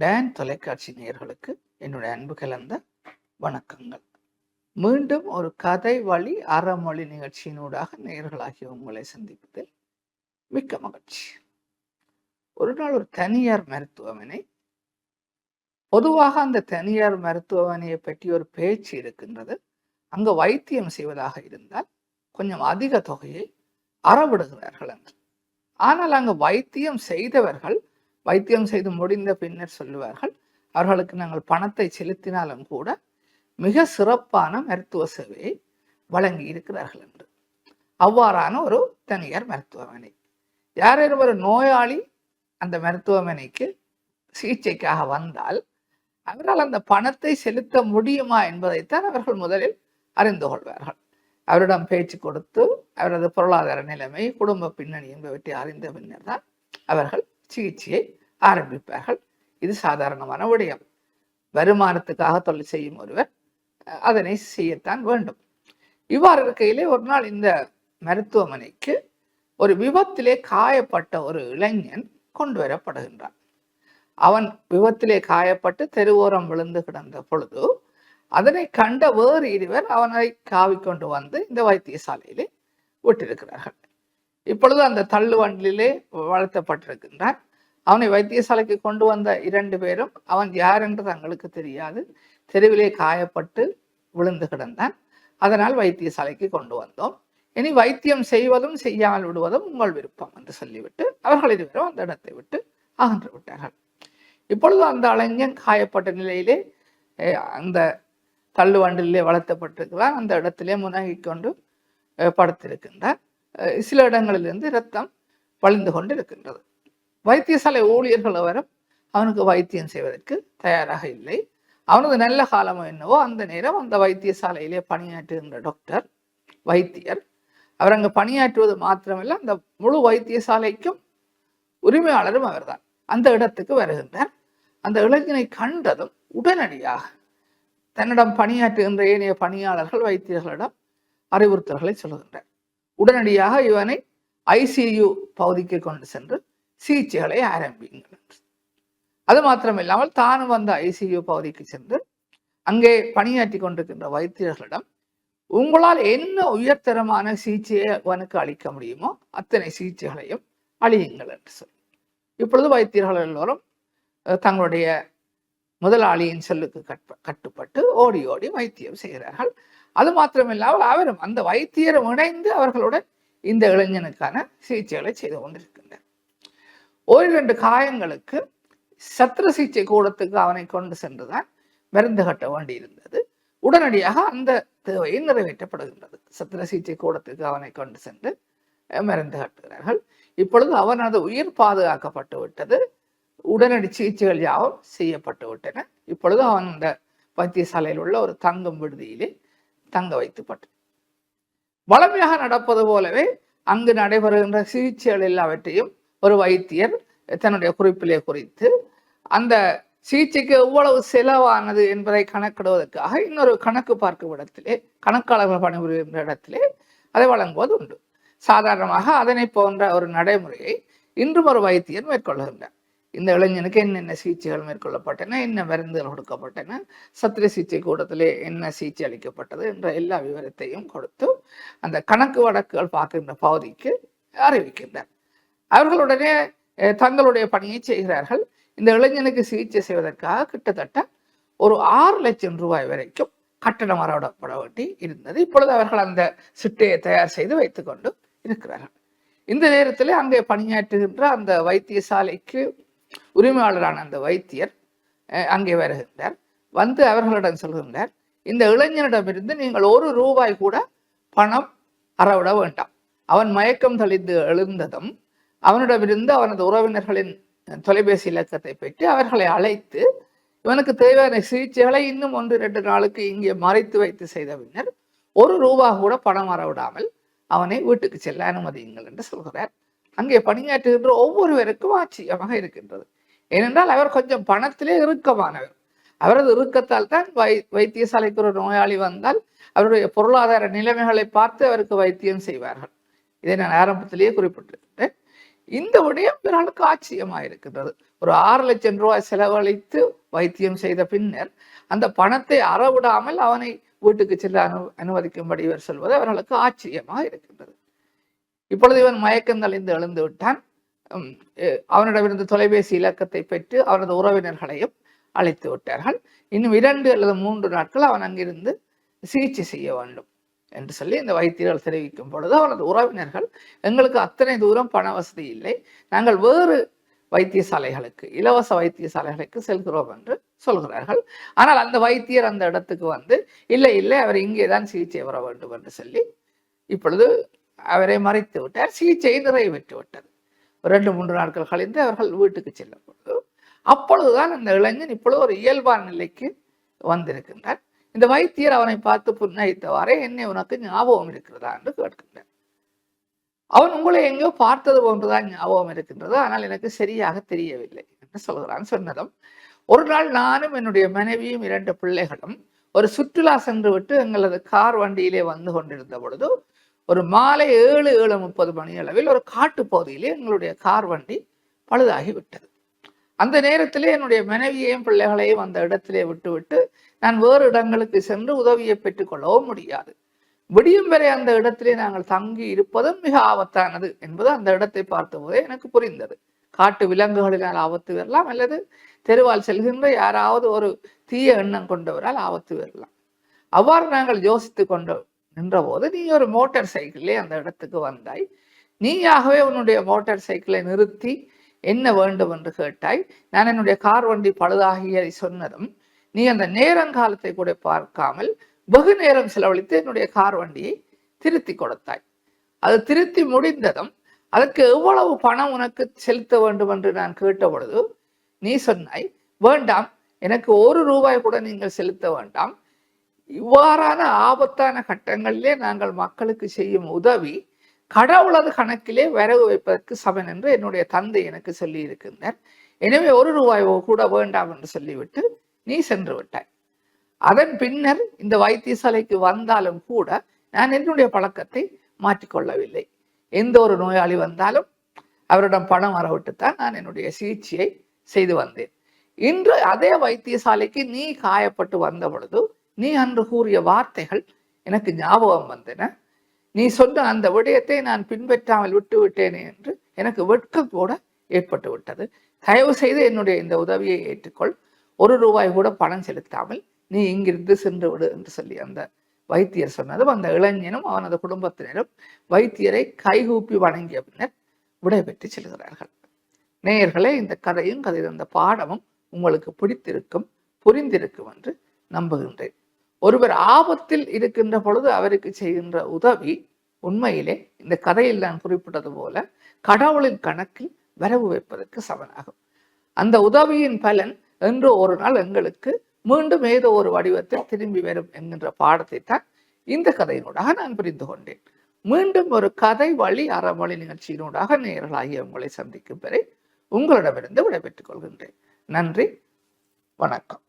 Tan தொலைக்காட்சி நேயர்களுக்கு என்னுடைய அன்பு கலந்த வணக்கங்கள். மீண்டும் ஒரு கதை வழி அறமொழி நிகழ்ச்சியினூடாக நேயர்களாகிய உங்களை சந்திப்பதில் மிக்க மகிழ்ச்சி. ஒரு நாள் ஒரு தனியார் மருத்துவமனை பொதுவாக அந்த தனியார் மருத்துவமனையை பற்றி ஒரு பேச்சு இருக்கின்றது. அங்கு வைத்தியம் செய்வதாக இருந்தால் கொஞ்சம் அதிக தொகையை அறவிடுகிறார்கள். என்று ஆனால் அங்கு வைத்தியம் செய்தவர்கள் வைத்தியம் செய்து முடிந்த பின்னர் சொல்லுவார்கள் அவர்களுக்கு நாங்கள் பணத்தை செலுத்தினாலும் கூட மிக சிறப்பான மருத்துவ சேவையை வழங்கி இருக்கிறார்கள் என்று. அவ்வாறான ஒரு தனியார் மருத்துவமனை. யாரேனும் ஒரு நோயாளி அந்த மருத்துவமனைக்கு சிகிச்சைக்காக வந்தால் அவரால் அந்த பணத்தை செலுத்த முடியுமா என்பதைத்தான் அவர்கள் முதலில் அறிந்து கொள்வார்கள். அவரிடம் பேச்சு கொடுத்து அவரது பொருளாதார நிலைமை குடும்ப பின்னணி என்பவற்றை அறிந்த பின்னர் தான் அவர்கள் சிகிச்சையை ஆரம்பிப்பார்கள். இது சாதாரணமான விடயம். வருமானத்துக்காக தொழில் செய்யும் ஒருவர் அதனை செய்யத்தான் வேண்டும். இவ்வாறு இருக்கையிலே ஒரு நாள் இந்த மருத்துவமனைக்கு ஒரு விபத்திலே காயப்பட்ட ஒரு இளைஞன் கொண்டு வரப்படுகின்றான். அவன் விபத்திலே காயப்பட்டு தெருவோரம் விழுந்து கிடந்த பொழுது அதனை கண்ட வேறு இருவர் அவனை காவிக்கொண்டு வந்து இந்த வைத்தியசாலையிலே விட்டிருக்கிறார்கள். இப்பொழுது அந்த தள்ளுவண்டிலே வளர்த்தப்பட்டிருக்கின்றான். அவனை வைத்தியசாலைக்கு கொண்டு வந்த இரண்டு பேரும் அவன் யார் என்று தங்களுக்கு தெரியாது. தெருவிலே காயப்பட்டு விழுந்து கிடந்தான். அதனால் வைத்தியசாலைக்கு கொண்டு வந்தோம். இனி வைத்தியம் செய்வதும் செய்யாமல் விடுவதும் உங்கள் விருப்பம் என்று சொல்லிவிட்டு அவர்கள் இருவரும் அந்த இடத்தை விட்டு அகன்று விட்டார்கள். இப்பொழுது அந்த இளைஞன் காயப்பட்ட நிலையிலே அந்த தள்ளுவண்டிலே வளர்த்தப்பட்டிருக்கிறான். அந்த இடத்திலே முனகி கொண்டு படுத்திருக்கின்றார் சில இடங்களிலிருந்து இரத்தம் வழிந்து கொண்டு இருக்கின்றது வைத்தியசாலை ஊழியர்கள் வரும் அவனுக்கு வைத்தியம் செய்வதற்கு தயாராக இல்லை. அவனது நல்ல காலம் என்னவோ அந்த நேரம் அந்த வைத்தியசாலையிலே பணியாற்றுகின்ற டாக்டர் வைத்தியர். அவர் அங்கு பணியாற்றுவது மாத்திரமல்ல அந்த முழு வைத்தியசாலைக்கும் உரிமையாளரும் அவர்தான். அந்த இடத்துக்கு வருகின்றார். அந்த இளைஞனை கண்டதும் உடனடியாக தன்னிடம் பணியாற்றுகின்ற ஏனைய பணியாளர்கள் வைத்தியர்களிடம் அறிவுறுத்தல்களை சொல்லுகின்றார் உடனடியாக இவனை ஐசியு பகுதிக்கு கொண்டு சென்று சிகிச்சைகளை ஆரம்பிங்கள் அது மாத்திரமில்லாமல் தானும் வந்த ஐசியு பகுதிக்கு சென்று அங்கே பணியாற்றி கொண்டிருக்கின்ற வைத்தியர்களிடம் உங்களால் என்ன உயர்தரமான சிகிச்சையை அவனுக்கு அளிக்க முடியுமோ அத்தனை சிகிச்சைகளையும் அழியுங்கள் என்று சொல்லி இப்பொழுது வைத்தியர்கள் எல்லோரும் தங்களுடைய முதலாளியின் சொல்லுக்கு கட்ப கட்டுப்பட்டு ஓடி ஓடி வைத்தியம் செய்கிறார்கள். அது மாத்திரமில்லாமல் அவரும் அந்த வைத்தியரும் இணைந்து அவர்களுடன் இந்த இளைஞனுக்கான சிகிச்சைகளை செய்து கொண்டிருக்கிறார். ஒரு ஓரிரண்டு காயங்களுக்கு சத்திர சிகிச்சை கூடத்துக்கு அவனை கொண்டு சென்றுதான் மருந்து கட்ட வேண்டியிருந்தது உடனடியாக அந்த தேவை நிறைவேற்றப்படுகின்றது. சத்திர சிகிச்சை கூடத்துக்கு அவனை கொண்டு சென்று மருந்து கட்டுகிறார்கள். இப்பொழுது அவனது உயிர் பாதுகாக்கப்பட்டு விட்டது. உடனடி சிகிச்சைகள் யாவும் செய்யப்பட்டு விட்டன. இப்பொழுது அவன் அந்த வைத்தியசாலையில் உள்ள ஒரு தங்கும் விடுதியிலே தங்க வைத்துப்பட்டு வளமையாக நடப்பது போலவே அங்கு நடைபெறுகின்ற சிகிச்சைகள் எல்லாவற்றையும் ஒரு வைத்தியர் தன்னுடைய குறிப்பிலே குறித்து அந்த சிகிச்சைக்கு எவ்வளவு செலவானது என்பதை கணக்கிடுவதற்காக இன்னொரு கணக்கு பார்க்கும் இடத்திலே கணக்காளர்கள் பணிபுரிகின்ற இடத்திலே அதை வழங்குவது உண்டு. சாதாரணமாக அதனை போன்ற ஒரு நடைமுறையை இன்றும் ஒரு வைத்தியர் மேற்கொள்கின்றார். இந்த இளைஞனுக்கு என்னென்ன சிகிச்சைகள் மேற்கொள்ளப்பட்டன என்ன மருந்துகள் கொடுக்கப்பட்டன சத்திர சிகிச்சை கூடத்திலே என்ன சிகிச்சை அளிக்கப்பட்டது என்ற எல்லா விவரத்தையும் கொடுத்து அந்த கணக்கு வழக்குகள் பார்க்கின்ற பகுதிக்கு அறிவிக்கின்றார். அவர்களுடனே தங்களுடைய பணியை செய்கிறார்கள். இந்த இளைஞனுக்கு சிகிச்சை செய்வதற்காக கிட்டத்தட்ட ஒரு ஆறு லட்சம் ரூபாய் வரைக்கும் கட்டணம் வரவிடப்பட வேண்டி இருந்தது. இப்பொழுது அவர்கள் அந்த சிட்டையை தயார் செய்து வைத்துக்கொண்டு இருக்கிறார்கள். இந்த நேரத்தில் அங்கே பணியாற்றுகின்ற அந்த வைத்தியசாலைக்கு உரிமையாளரான அந்த வைத்தியர் அங்கே வருகின்றார். வந்து அவர்களிடம் சொல்கின்றார் இந்த இளைஞனிடமிருந்து நீங்கள் ஒரு ரூபாய் கூட பணம் அறவிட வேண்டாம். அவன் மயக்கம் தெளிந்து எழுந்ததும் அவனிடமிருந்து அவனது உறவினர்களின் தொலைபேசி இலக்கத்தை பெற்று அவர்களை அழைத்து இவனுக்கு தேவையான சிகிச்சைகளை இன்னும் ஒன்று ரெண்டு நாளுக்கு இங்கே மறைத்து வைத்து செய்த பின்னர் ஒரு ரூபா கூட பணம் வரவிடாமல் அவனை வீட்டுக்கு செல்ல அனுமதியுங்கள் என்று சொல்கிறார். அங்கே பணியாற்றுகின்ற ஒவ்வொருவருக்கும் ஆச்சரியமாக இருக்கின்றது. ஏனென்றால் அவர் கொஞ்சம் பணத்திலே இறுக்கமானவர். அவரது இறுக்கத்தால் தான் வை வைத்தியசாலைக்கு ஒரு நோயாளி வந்தால் அவருடைய பொருளாதார நிலைமைகளை பார்த்து அவருக்கு வைத்தியம் செய்வார்கள். இதை நான் ஆரம்பத்திலேயே குறிப்பிட்டிருக்கிறேன் இந்த விடயம் இவர்களுக்கு ஆச்சரியமாக இருக்கின்றது ஒரு ஆறு லட்சம் ரூபாய் செலவழித்து வைத்தியம் செய்த பின்னர் அந்த பணத்தை அறவிடாமல் அவனை வீட்டுக்கு செல்ல அனு அனுமதிக்கும்படி இவர் சொல்வது அவர்களுக்கு ஆச்சரியமாக இருக்கின்றது இப்பொழுது இவன் மயக்கம் தெளிந்து எழுந்து விட்டான். அவனிடமிருந்து தொலைபேசி இலக்கத்தை பெற்று அவனது உறவினர்களையும் அழைத்து விட்டார்கள். இன்னும் இரண்டு அல்லது மூன்று நாட்கள் அவன் அங்கிருந்து சிகிச்சை செய்ய வேண்டும். என்று சொல்லி இந்த வைத்தியர்கள் தெரிவிக்கும் பொழுது அவரது உறவினர்கள் எங்களுக்கு அத்தனை தூரம் பண வசதி இல்லை நாங்கள் வேறு வைத்தியசாலைகளுக்கு இலவச வைத்தியசாலைகளுக்கு செல்கிறோம் என்று சொல்கிறார்கள். ஆனால் அந்த வைத்தியர் அந்த இடத்துக்கு வந்து இல்லை இல்லை அவர் இங்கே தான் சிகிச்சை வர வேண்டும் என்று சொல்லி இப்பொழுது அவரை மறைத்து விட்டார். சிகிச்சை நிறைவேற்றி விட்டது. ஒரு ரெண்டு மூன்று நாட்கள் கழிந்து அவர்கள் வீட்டுக்கு செல்லும் பொழுது அப்பொழுதுதான் அந்த இளைஞன் இப்பொழுது ஒரு இயல்பான நிலைக்கு வந்திருக்கின்றார் இந்த வைத்தியர் அவனை பார்த்து புன்னகைத்தவாறே என்னை உனக்கு ஞாபகம் இருக்கிறதா? என்று கேட்கின்றார் அவன் உங்களை எங்கேயோ பார்த்தது போன்றுதான் ஞாபகம் இருக்கின்றது. ஆனால் எனக்கு சரியாக தெரியவில்லை என்று சொல்கிறான் சொன்னதும் ஒரு நாள் நானும் என்னுடைய மனைவியும் இரண்டு பிள்ளைகளும் ஒரு சுற்றுலா சென்று விட்டு எங்களது கார் வண்டியிலே வந்து கொண்டிருந்த பொழுது ஒரு மாலை ஏழு ஏழு முப்பது மணி அளவில் ஒரு காட்டு பகுதியிலே எங்களுடைய கார் வண்டி பழுதாகி விட்டது. அந்த நேரத்திலே என்னுடைய மனைவியையும் பிள்ளைகளையும் அந்த இடத்திலே விட்டுவிட்டு நான் வேறு இடங்களுக்கு சென்று உதவியை பெற்றுக்கொள்ளவும் முடியாது. விடியும் வரை அந்த இடத்திலே நாங்கள் தங்கி இருப்பதும் மிக ஆபத்தானது என்பது அந்த இடத்தை பார்த்தபோதே எனக்கு புரிந்தது. காட்டு விலங்குகளினால் ஆபத்து வரலாம் அல்லது தெருவால் செல்கின்ற யாராவது ஒரு தீய எண்ணம் கொண்டவரால் ஆபத்து வரலாம். அவ்வாறு நாங்கள் யோசித்து கொண்டு நின்றபோது நீ ஒரு மோட்டார் சைக்கிளே அந்த இடத்துக்கு வந்தாய். நீயாகவே உன்னுடைய மோட்டார் சைக்கிளை நிறுத்தி என்ன வேண்டும் என்று கேட்டாய்? நான் என்னுடைய கார் வண்டி பழுதாகியதை சொன்னதும் நீ அந்த நேரங்காலத்தை கூட பார்க்காமல் வெகு நேரம் செலவழித்து என்னுடைய கார் வண்டியை திருத்தி கொடுத்தாய். அது திருத்தி முடிந்ததும் அதற்கு எவ்வளவு பணம் உனக்கு செலுத்த வேண்டும் என்று நான் கேட்ட பொழுது நீ சொன்னாய் வேண்டாம் எனக்கு ஒரு ரூபாய் கூட நீங்கள் செலுத்த வேண்டாம். இவ்வாறான ஆபத்தான கட்டங்களிலே நாங்கள் மக்களுக்கு செய்யும் உதவி கடவுளது கணக்கிலே விறகு வைப்பதற்கு சமன் என்று என்னுடைய தந்தை எனக்கு சொல்லி இருக்கின்றார் எனவே ஒரு ரூபாய் கூட வேண்டாம் என்று சொல்லிவிட்டு நீ சென்று விட்டாய். அதன் பின்னர் இந்த வைத்தியசாலைக்கு வந்தாலும் கூட நான் என்னுடைய பழக்கத்தை மாற்றிக்கொள்ளவில்லை. எந்த ஒரு நோயாளி வந்தாலும் அவரிடம் பணம் வரவிட்டுத்தான் நான் என்னுடைய சிகிச்சையை செய்து வந்தேன். இன்று அதே வைத்தியசாலைக்கு நீ காயப்பட்டு வந்த பொழுது நீ அன்று கூறிய வார்த்தைகள் எனக்கு ஞாபகம் வந்தன. நீ சொன்ன அந்த விடயத்தை நான் பின்பற்றாமல் விட்டு விட்டேனே என்று எனக்கு வெட்கம் கூட ஏற்பட்டு விட்டது. தயவு செய்து என்னுடைய இந்த உதவியை ஏற்றுக்கொள். ஒரு ரூபாய் கூட பணம் செலுத்தாமல் நீ இங்கிருந்து சென்று விடு என்று சொல்லி அந்த வைத்தியர் சொன்னதும் அந்த இளைஞனும் அவனது குடும்பத்தினரும் வைத்தியரை கைகூப்பி வணங்கிய பின்னர் விடைபெற்று செல்கிறார்கள். நேயர்களே இந்த கதையும் கதை அந்த பாடமும் உங்களுக்கு பிடித்திருக்கும் புரிந்திருக்கும் என்று நம்புகின்றேன். ஒருவர் ஆபத்தில் இருக்கின்ற பொழுது அவருக்கு செய்கின்ற உதவி உண்மையிலே இந்த கதையில் நான் குறிப்பிட்டது போல கடவுளின் கணக்கில் வரவு வைப்பதற்கு சமனாகும். அந்த உதவியின் பலன் என்று ஒரு நாள் எங்களுக்கு மீண்டும் ஏதோ ஒரு வடிவத்தில் திரும்பி வரும் என்கின்ற பாடத்தை தான் இந்த கதையினூடாக நான் புரிந்து கொண்டேன். மீண்டும் ஒரு கதை வழி அறமொழி நிகழ்ச்சியினூடாக நேரலாகிய உங்களை சந்திக்கும் வரை உங்களிடமிருந்து விடைபெற்றுக் கொள்கின்றேன். நன்றி வணக்கம்.